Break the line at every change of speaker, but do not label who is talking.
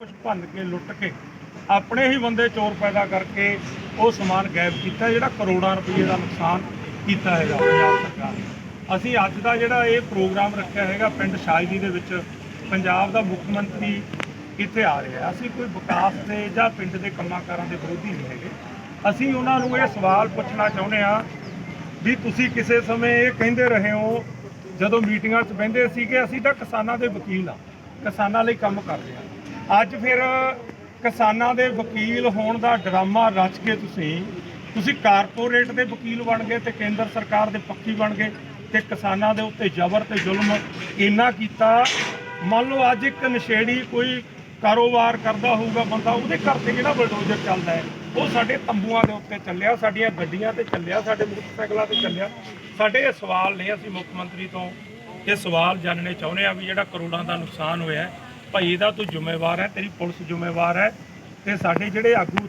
ਕੁਝ ਭੰਨ ਕੇ ਲੁੱਟ ਕੇ ਆਪਣੇ ਹੀ ਬੰਦੇ ਚੋਰ ਪੈਦਾ ਕਰਕੇ ਉਹ ਸਮਾਨ ਗਾਇਬ ਕੀਤਾ, ਜਿਹੜਾ ਕਰੋੜਾਂ ਰੁਪਏ ਦਾ ਨੁਕਸਾਨ ਕੀਤਾ ਹੈਗਾ ਪੰਜਾਬ ਸਰਕਾਰ ਨੇ। ਅਸੀਂ ਅੱਜ ਦਾ ਜਿਹੜਾ ਇਹ ਪ੍ਰੋਗਰਾਮ ਰੱਖਿਆ ਹੈਗਾ, ਪਿੰਡ ਸ਼ਾਇਦੀ ਦੇ ਵਿੱਚ ਪੰਜਾਬ ਦਾ ਮੁੱਖ ਮੰਤਰੀ ਇੱਥੇ ਆ ਰਿਹਾ ਅਸੀਂ ਕੋਈ ਵਿਕਾਸ ਦੇ ਜਾਂ ਪਿੰਡ ਦੇ ਕੰਮਾਂ ਕਾਰਾਂ ਦੇ ਵਿਰੋਧੀ ਨਹੀਂ ਹੈਗੇ। ਅਸੀਂ ਉਹਨਾਂ ਨੂੰ ਇਹ ਸਵਾਲ ਪੁੱਛਣਾ ਚਾਹੁੰਦੇ ਆ ਵੀ ਤੁਸੀਂ ਕਿਸੇ ਸਮੇਂ ਇਹ ਕਹਿੰਦੇ ਰਹੇ ਹੋ, ਜਦੋਂ ਮੀਟਿੰਗਾਂ 'ਚ ਬਹਿੰਦੇ ਸੀ ਕਿ ਅਸੀਂ ਤਾਂ ਕਿਸਾਨਾਂ ਦੇ ਵਕੀਲ ਆ ਕਿਸਾਨਾਂ ਲਈ ਕੰਮ ਕਰਦੇ ਆ ਅੱਜ ਫਿਰ ਕਿਸਾਨਾਂ ਦੇ ਵਕੀਲ ਹੋਣ ਦਾ ਡਰਾਮਾ ਰਚ ਕੇ ਤੁਸੀਂ ਤੁਸੀਂ ਕਾਰਪੋਰੇਟ ਦੇ ਵਕੀਲ ਬਣ ਗਏ ਤੇ ਕੇਂਦਰ ਸਰਕਾਰ ਦੇ ਪੱਖੀ ਬਣ ਗਏ ਤੇ ਕਿਸਾਨਾਂ ਦੇ ਉੱਤੇ ਜ਼ਬਰ ਤੇ ਜ਼ੁਲਮ ਇੰਨਾ ਕੀਤਾ। ਮੰਨ ਲਓ ਅੱਜ ਇੱਕ ਨਸ਼ੇੜੀ ਕੋਈ ਕਾਰੋਬਾਰ ਕਰਦਾ ਹੋਊਗਾ ਬੰਦਾ ਉਹਦੇ ਘਰ ਤੇ ਜਿਹੜਾ ਬਲਡੋਜ਼ਰ ਚੱਲਦਾ ਹੈ? ਉਹ ਸਾਡੇ ਤੰਬੂਆਂ ਦੇ ਉੱਤੇ ਚੱਲਿਆ ਸਾਡੀਆਂ ਗੱਡੀਆਂ ਤੇ ਚੱਲਿਆ ਸਾਡੇ ਮੋਟਰਸਾਈਕਲਾਂ ਤੇ ਚੱਲਿਆ। ਸਾਡੇ ਇਹ ਸਵਾਲ ਨੇ ਅਸੀਂ ਮੁੱਖ ਮੰਤਰੀ ਤੋਂ ਇਹ ਸਵਾਲ ਜਾਣਨੇ ਚਾਹੁੰਦੇ ਆ ਵੀ ਜਿਹੜਾ ਕਰੋੜਾਂ ਦਾ ਨੁਕਸਾਨ ਹੋਇਆ ਹੈ, ਭਾਈ ਇਹਦਾ ਤੂੰ ਜ਼ਿੰਮੇਵਾਰ ਹੈ ਤੇਰੀ ਪੁਲਿਸ ਜ਼ਿੰਮੇਵਾਰ ਹੈ ਤੇ ਸਾਡੇ ਜਿਹੜੇ ਆਗੂ